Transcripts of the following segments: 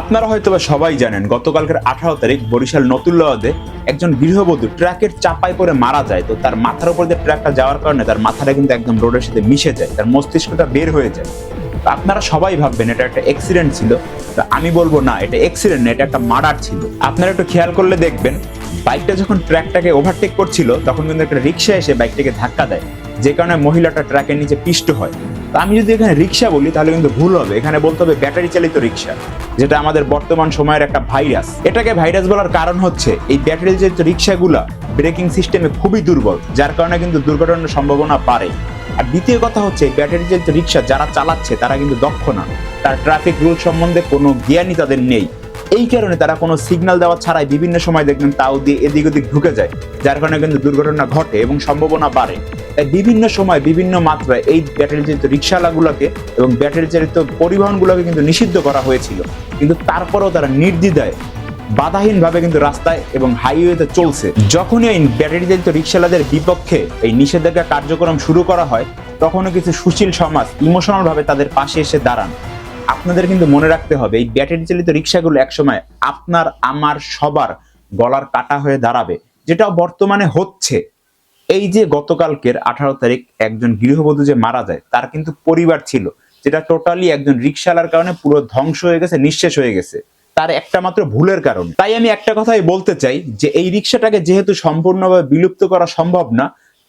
আপনারা হয়তো বা সবাই জানেন, গতকালকের আঠারো তারিখ বরিশাল নতুল্লাওয়াদে একজন গৃহবধূ ট্রাকের চাপায় পরে মারা যায়। তো তার মাথার উপর দিয়ে ট্রাকটা যাওয়ার কারণে তার মাথাটা কিন্তু একদম রোডের সাথে মিশে যায়, তার মস্তিষ্কটা বের হয়ে যায়। তো আপনারা সবাই ভাববেন, এটা একটা অ্যাক্সিডেন্ট ছিল। তো আমি বলব না, এটা অ্যাক্সিডেন্ট এটা একটা মার্ডার ছিল। আপনারা একটু খেয়াল করলে দেখবেন বাইকটা যখন ট্র্যাকটাকে ওভারটেক করছিল, তখন কিন্তু একটা রিক্সা এসে বাইকটাকে ধাক্কা দেয়। যে কারণে মহিলাটা ট্র্যাকের নিচে পিষ্ট হয়। তা আমি যদি এখানে রিক্সা বলি, তাহলে কিন্তু ভুল হবে। এখানে বলতে হবে ব্যাটারি চালিত রিক্সা, যেটা আমাদের বর্তমান সময়ের একটা ভাইরাস। এটাকে ভাইরাস বলার কারণ হচ্ছে, এই ব্যাটারি চালিত রিক্সাগুলা ব্রেকিং সিস্টেমে খুবই দুর্বল, যার কারণে কিন্তু দুর্ঘটনার সম্ভাবনা বাড়ে। আর দ্বিতীয় কথা হচ্ছে, ব্যাটারি চালিত রিক্সা যারা চালাচ্ছে, তারা কিন্তু দক্ষ না। তার ট্রাফিক রুল সম্বন্ধে কোনো জ্ঞানই তাদের নেই। এই কারণে তারা কোনো সিগন্যাল দেওয়া ছাড়াই বিভিন্ন সময় দেখবেন তাও দিয়ে এদিক ওদিক ঢুকে যায়, যার কারণে কিন্তু দুর্ঘটনা ঘটে এবং সম্ভাবনা বাড়ে। তাই বিভিন্ন সময় বিভিন্ন মাত্রায় এই ব্যাটারি চালিত রিক্সাওয়ালাগুলোকে এবং ব্যাটারি চালিত পরিবহনগুলোকে কিন্তু নিষিদ্ধ করা হয়েছিল। কিন্তু তারপরেও তারা নির্দ্বিধায়, বাধাহীনভাবে কিন্তু রাস্তায় এবং হাইওয়েতে চলছে। যখনই এই ব্যাটারি চালিত রিক্সাওয়ালাদের বিপক্ষে এই নিষেধাজ্ঞা কার্যক্রম শুরু করা হয়, তখনও কিছু সুশীল সমাজ ইমোশনাল ভাবে তাদের পাশে এসে দাঁড়ান। আপনাদের কিন্তু মনে রাখতে হবে, এই ব্যাটারি চালিত রিক্সাগুলো একসময় আপনার, আমার, সবার গলার কাটা হয়ে দাঁড়াবে। যেটা বর্তমানে হচ্ছে। এই যে গতকালকের আঠারো তারিখ একজন গৃহবধূ যে মারা যায়, তার কিন্তু পরিবার ছিল। যেটা টোটালি একজন রিক্সালার কারণে পুরো ধ্বংস হয়ে গেছে, নিঃশেষ হয়ে গেছে। তার একটা মাত্র ভুলের কারণ। তাই আমি একটা কথাই বলতে চাই যে, এই রিক্সাটাকে যেহেতু সম্পূর্ণভাবে বিলুপ্ত করা সম্ভব না,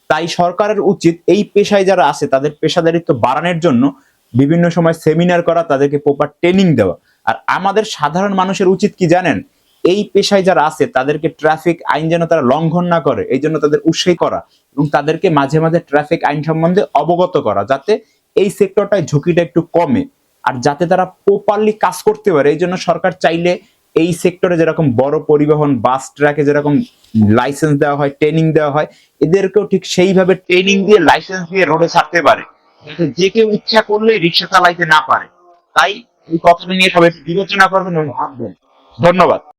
তাই সরকারের উচিত এই পেশায় যারা আছে, তাদের পেশাদারিত্ব বাড়ানোর জন্য বিভিন্ন সময় সেমিনার করা, তাদেরকে প্রপার ট্রেনিং দেওয়া। আর আমাদের সাধারণ মানুষের উচিত কি জানেন? এই পেশায় যারা আছে, তাদেরকে ট্রাফিক আইন যেন তারা লঙ্ঘন না করে, এই জন্য তাদের উৎসাহী করা এবং তাদেরকে মাঝে মাঝে ট্রাফিক আইন সম্বন্ধে অবগত করা যাতে এই সেক্টরটায় ঝুঁকিটা একটু কমে আর যাতে তারা প্রপারলি কাজ করতে পারে। এই জন্য সরকার চাইলে এই সেক্টরে যেরকম বড় পরিবহন বাস ট্রাকে যেরকম লাইসেন্স দেওয়া হয় ট্রেনিং দেওয়া হয়, এদেরকেও ঠিক সেইভাবে ট্রেনিং দিয়ে লাইসেন্স দিয়ে রোডে ছাড়তে পারে। যে কেউ ইচ্ছা করলে রিক্সা চালাইতে না পারে। তাই এই কথাটা নিয়ে সবাই বিবেচনা করবেন এবং ভাববেন। ধন্যবাদ।